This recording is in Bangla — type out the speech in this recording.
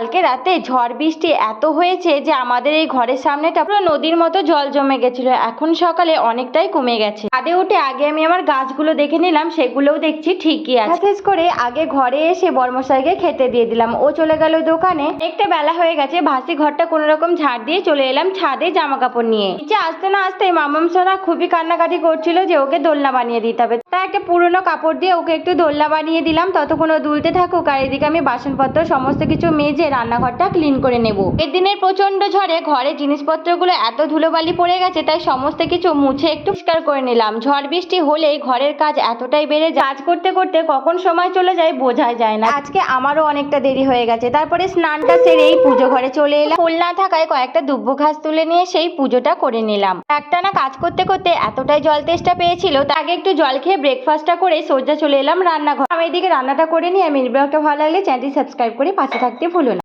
কালকে রাতে ঝড় বৃষ্টি এত হয়েছে যে আমাদের এই ঘরের সামনেটা পুরো নদীর মতো জল জমে গেছিল। এখন সকালে অনেকটাই কমে গেছে। ছাদে উঠে আগে আমি আমার গাছগুলো দেখে নিলাম, সেগুলোও দেখছি ঠিকই আছে। করে আগে ঘরে এসে বর্মশাইকে খেতে দিয়ে দিলাম। ও চলে গেল দোকানে। একটা বেলা হয়ে গেছে, ভাসি ঘরটা কোনো রকম ঝাড় দিয়ে চলে এলাম ছাদে জামা কাপড় নিয়ে আসতে না আসতে মামাম সোনা খুবই কান্নাকাটি করছিল যে ওকে দোলনা বানিয়ে দিতে হবে। একটা পুরনো কাপড় দিয়ে ওকে একটু দোলনা বানিয়ে দিলাম। ততক্ষণ ও দুলতে থাকুক আর এদিকে আমি বাসনপত্র, সমস্ত কিছু মেজে রান্নাঘরটা ক্লিন করে নেব। এর দিনের প্রচণ্ড ঝড়ে ঘরে জিনিসপত্রগুলো এত ধুলোবালি পড়ে গেছে, তাই সমস্ত কিছু মুছে একটু পরিষ্কার করে নিলাম। ঝড় বৃষ্টি হলে ঘরের কাজ এতটাই বেড়ে যায়, কাজ করতে করতে কখন সময় চলে যায় বোঝাই যায় না। আজকে আমারও অনেকটা দেরি হয়ে গেছে, তারপরে স্নানটা সেরেই পুজো ঘরে চলে এলাম। ফুল না থাকায় কয়েকটা দুব্বো ঘাস তুলে নিয়ে সেই পুজোটা করে নিলাম। একটানা কাজ করতে করতে এতটাই জল তেষ্টা পেয়েছিল, তার আগে একটু জল খেয়ে ব্রেকফাস্টটা করে সোজা চলে এলাম রান্নাঘর। আমি এদিকে রান্নাটা করে নিয়ে আমি ব্লগটা ভালো লাগলে চ্যানেলটি সাবস্ক্রাইব করে পাশে থাকতে ভুলো না।